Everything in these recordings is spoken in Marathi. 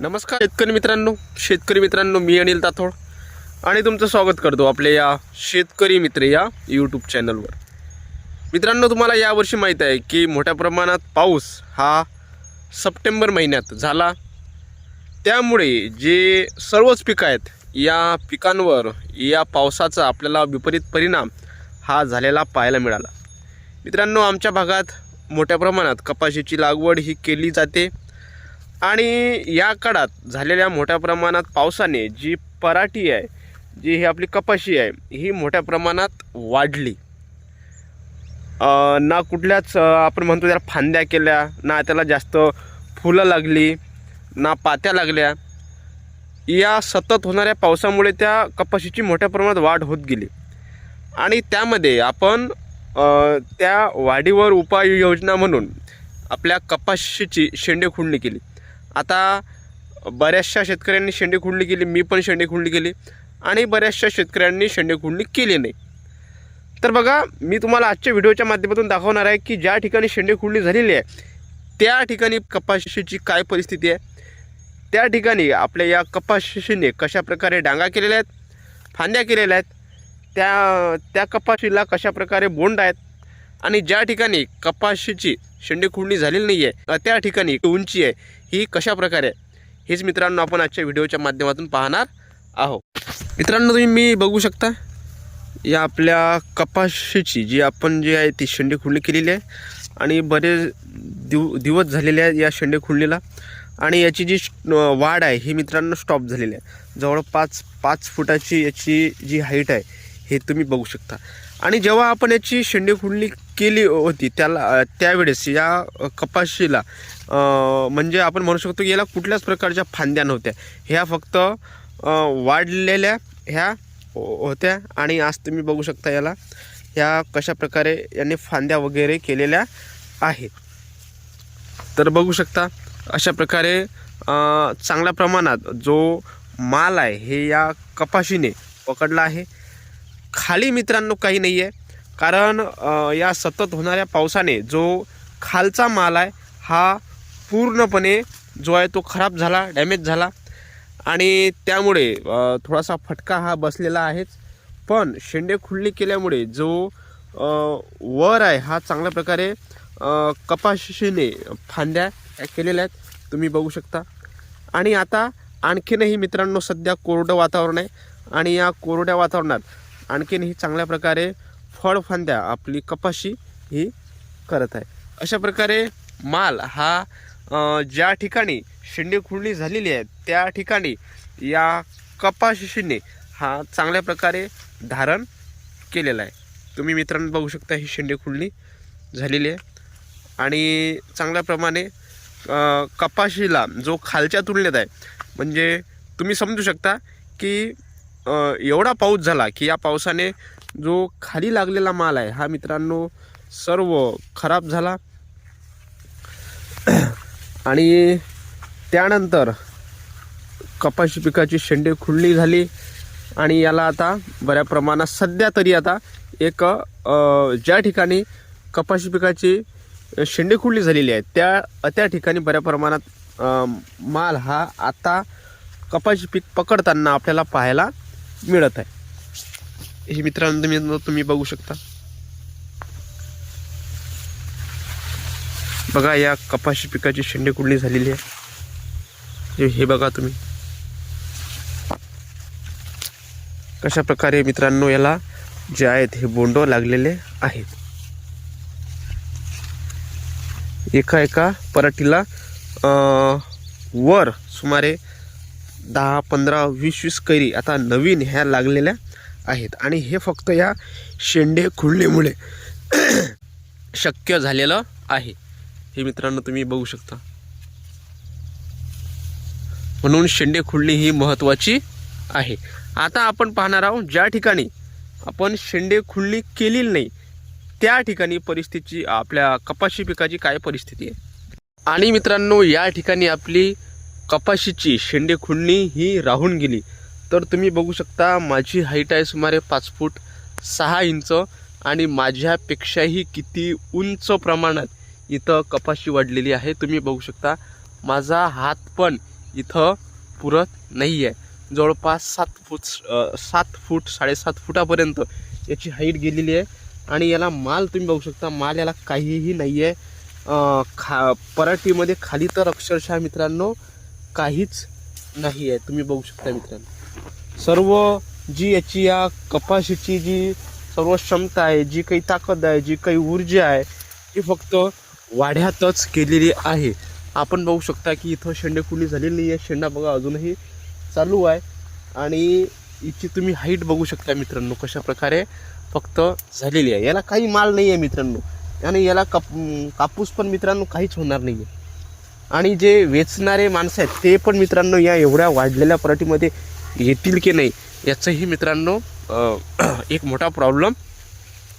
नमस्कार. शेतकरी मित्रांनो शेतकरी मित्रांनो मी अनिल ताथोड आणि तुमचं स्वागत करतो आपल्या या शेतकरी मित्र या यूट्यूब चॅनलवर मित्रांनो तुम्हाला यावर्षी माहीत आहे की मोठ्या प्रमाणात पाऊस हा सप्टेंबर महिन्यात झाला. त्यामुळे जे सर्वच पिकं आहेत या पिकांवर या पावसाचा आपल्याला विपरीत परिणाम हा झालेला पाहायला मिळाला. मित्रांनो आमच्या भागात मोठ्या प्रमाणात कपाशीची लागवड ही केली जाते. आणि या काळात झालेल्या मोठ्या प्रमाणात पावसाने जी पराठी आहे जी ही आपली कपाशी आहे ही मोठ्या प्रमाणात वाढली. ना कुठल्याच आपण म्हणतो त्याला फांद्या केल्या ना त्याला जास्त फुलं लागली ना पात्या लागल्या. या सतत होणाऱ्या पावसामुळे त्या कपाशीची मोठ्या प्रमाणात वाढ होत गेली. आणि त्यामध्ये आपण त्या वाढीवर उपाययोजना म्हणून आपल्या कपाशीची शेंडे खुडणी केली. आता बऱ्याचशा शेतकऱ्यांनी शेंडे खुडणी केली मी पण शेंडे खुडणी केली आणि बऱ्याचशा शेतकऱ्यांनी शेंडी खुडणी केली नाही. तर बघा मी तुम्हाला आजच्या व्हिडिओच्या माध्यमातून दाखवणार आहे की ज्या ठिकाणी शेंडे खुडणी झालेली आहे त्या ठिकाणी कपाशीची काय परिस्थिती आहे? त्या ठिकाणी आपल्या या कपाशीने कशा प्रकारे डांगा केलेल्या आहेत फांद्या केलेल्या आहेत त्या त्या कपाशीला कशा प्रकारे बोंड आहेत आणि ज्या ठिकाणी कपाशीची शेंडे खुडणी झालेली नाही आहे त्या ठिकाणी उंची आहे ही कशा प्रकारे आहे? हेच मित्रांनो आपण आजच्या व्हिडिओच्या माध्यमातून पाहणार आहोत. मित्रांनो तुम्ही मी बघू शकता या आपल्या कपाशीची जी आपण जी आहे ती शेंडेखुंडली केलेली आहे आणि बरेच दिव दिवस झालेले आहेत या शेंडे आणि याची जी वाढ आहे ही मित्रांनो स्टॉप झालेली आहे. जवळपास पाच फुटाची याची जी हाईट आहे हे तुम्ही बघू शकता. आणि जेव्हा आपण याची शेंडे खुडणी केली होती त्याला त्यावेळेस या कपाशीला म्हणजे आपण म्हणू शकतो की याला कुठल्याच प्रकारच्या फांद्या नव्हत्या. ह्या फक्त वाढलेल्या ह्या होत्या. आणि आज तुम्ही बघू शकता याला ह्या कशा प्रकारे याने फांद्या वगैरे केलेल्या आहेत. तर बघू शकता अशा प्रकारे चांगल्या प्रमाणात जो माल आहे हे या कपाशीने पकडला आहे. खाली मित्रांनो काही नाही आहे कारण या सतत होणाऱ्या पावसाने जो खालचा माल आहे हा पूर्णपणे जो आहे तो खराब झाला डॅमेज झाला. आणि त्यामुळे थोडासा फटका हा बसलेला आहेच. पण शेंडे खुल्ली केल्यामुळे जो वर आहे हा चांगल्या प्रकारे कपाशीने फांद्या केलेल्या आहेत. तुम्ही बघू शकता. आणि आता आणखीनही मित्रांनो सध्या कोरडं वातावरण आहे. आणि या कोरड्या वातावरणात आणखीनही चांगल्या प्रकारे फळफांद्या आपली कपाशी ही करत आहे. अशा प्रकारे माल हा ज्या ठिकाणी शेंडे खुडणी झालेली आहे त्या ठिकाणी या कपाशीने हा चांगल्या प्रकारे धारण केलेला आहे. तुम्ही मित्रांनो बघू शकता ही शेंडे खुडणी झालेली आहे. आणि चांगल्याप्रमाणे कपाशीला जो खालच्या तुलनेत आहे म्हणजे तुम्ही समजू शकता की एवढा पाऊस झाला की या पावसाने जो खाली लागलेला माल आहे हा मित्रांनो सर्व खराब झाला. आणि त्यानंतर कपाशी पिकाची शेंडे खुडणी झाली आणि याला आता बऱ्या प्रमाणात सध्या तरी आता एक ज्या ठिकाणी कपाशी पिकाची शेंडे खुडणी झालेली आहे त्या त्या ठिकाणी बऱ्या प्रमाणात माल हा आता कपाशी पीक पकडताना आपल्याला पाहायला मिळत आहे. हे मित्रांनो तुम्ही तुम्ही बघू शकता. बघा या कपाशी पिकाची शेंडे कुडणी झालेली आहे. हे- बघा तुम्ही. कशा प्रकारे मित्रांनो याला जे आहेत हे बोंड लागलेले आहेत. एका एका पराठीला वर सुमारे दहा पंधरा वीस वीस कैरी आता नवीन ह्या लागलेल्या आहेत. आणि हे फक्त या शेंडे खुडणीमुळे शक्य झालेलं आहे. हे मित्रांनो तुम्ही बघू शकता. म्हणून शेंडे खुडणी ही महत्त्वाची आहे. आता आपण पाहणार आहोत ज्या ठिकाणी आपण शेंडे खुडणी केलेली नाही त्या ठिकाणी परिस्थितीची आपल्या कपाशी पिकाची काय परिस्थिती आहे? आणि मित्रांनो या ठिकाणी आपली कपाशीची शेंडे खुडणी ही राहून गेली. तर तुम्ही बघू शकता माझी हाईट आहे सुमारे पाच फूट सहा इंच आणि माझ्यापेक्षाही किती उंच प्रमाणात इथं कपाशी वाढलेली आहे. तुम्ही बघू शकता माझा हात पण इथं पुरत नाही आहे जवळपास सात फूट सात फूट साडेसात फुटापर्यंत याची हाईट गेलेली आहे. आणि याला माल तुम्ही बघू शकता माल याला काहीही नाही आहे खा पराठीमध्ये खाली तर अक्षरशः मित्रांनो काहीच नाही आहे तुम्ही बघू शकता मित्रांनो. सर्व जी याची या कपाशीची जी सर्व क्षमता आहे जी काही ताकद आहे जी काही ऊर्जा आहे ती फक्त वाढ्यातच केलेली आहे. आपण बघू शकता की इथं शेंडेकुंडी झालेली नाही आहे शेंडा बघा अजूनही चालू आहे. आणि इथची तुम्ही हाईट बघू शकता मित्रांनो कशा प्रकारे फक्त झालेली आहे. याला काही माल नाही आहे मित्रांनो. आणि याला काप कापूस पण मित्रांनो काहीच होणार नाही आहे आणि जे वेचणारे माणसं आहेत ते पण मित्रांनो या एवढ्या वाढलेल्या पराठीमध्ये येतील की नाही याचंही मित्रांनो एक मोठा प्रॉब्लेम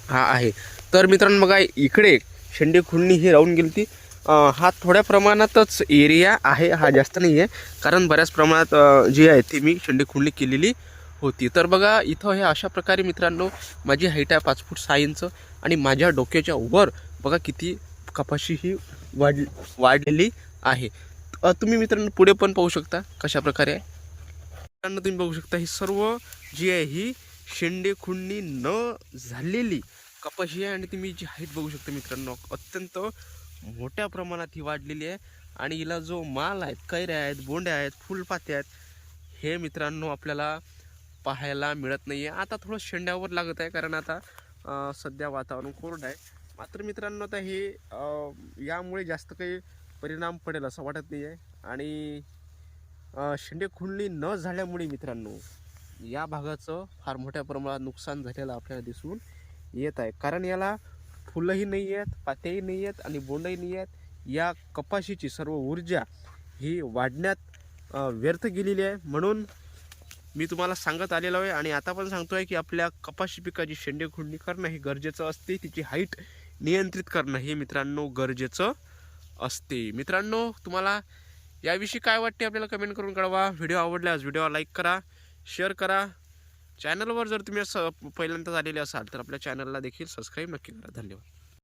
हा आहे. तर मित्रांनो बघा इकडे शेंडे खुडणी ही राहून गेली ती हा थोड्या प्रमाणातच एरिया आहे हा जास्त नाही आहे कारण बऱ्याच प्रमाणात जी आहे ती मी शेंडे खुडणी केलेली होती. तर बघा इथं हे अशा प्रकारे मित्रांनो माझी हाईट आहे पाच फूट सहा इंच आणि माझ्या डोक्याच्या वर बघा किती कपाशी ही वाढ वाढलेली आहे. तुम्ही मित्रांनो पुढे पण पाहू शकता कशा प्रकारे आहे. मित्रांनो तुम्ही बघू शकता ही सर्व जी आहे ही शेंडे खुंडी न झालेली कपाशी आहे. आणि तुम्ही जी हाईट बघू शकता मित्रांनो अत्यंत मोठ्या प्रमाणात ही वाढलेली आहे. आणि हिला जो माल आहेत कैऱ्या आहेत बोंड्या आहेत फुलपात्या आहेत हे मित्रांनो आपल्याला पाहायला मिळत नाही आहे आता थोडं शेंड्यावर लागत आहे कारण आता सध्या वातावरण कोरडं आहे. मात्र मित्रांनो आता हे यामुळे जास्त काही परिणाम पडेल असं वाटत नाही आहे आणि शेंडे खुंडणी न झाल्यामुळे मित्रांनो या भागाचं फार मोठ्या प्रमाणात नुकसान झालेलं आपल्याला दिसून येत आहे. कारण याला फुलंही नाही आहेत पात्याही नाही आहेत आणि बोंडही नाही आहेत. या कपाशीची सर्व ऊर्जा ही वाढण्यात व्यर्थ गेलेली आहे. म्हणून मी तुम्हाला सांगत आलेलो आहे आणि आता पण सांगतो आहे की आपल्या कपाशी पिकाची शेंडे खुंडणी करणं हे गरजेचं असते. तिची हाईट नियंत्रित करणं हे मित्रांनो गरजेचं असते. मित्रांनो तुम्हाला याविषयी काय वाटते आपल्याला कमेंट करून कळवा. व्हिडिओ आवडल्यास व्हिडिओ लाईक करा शेअर करा. चॅनलवर जर तुम्ही असं पहिल्यांदाच आलेले असाल तर आपल्या चॅनलला देखील सबस्क्राईब नक्की करा. धन्यवाद.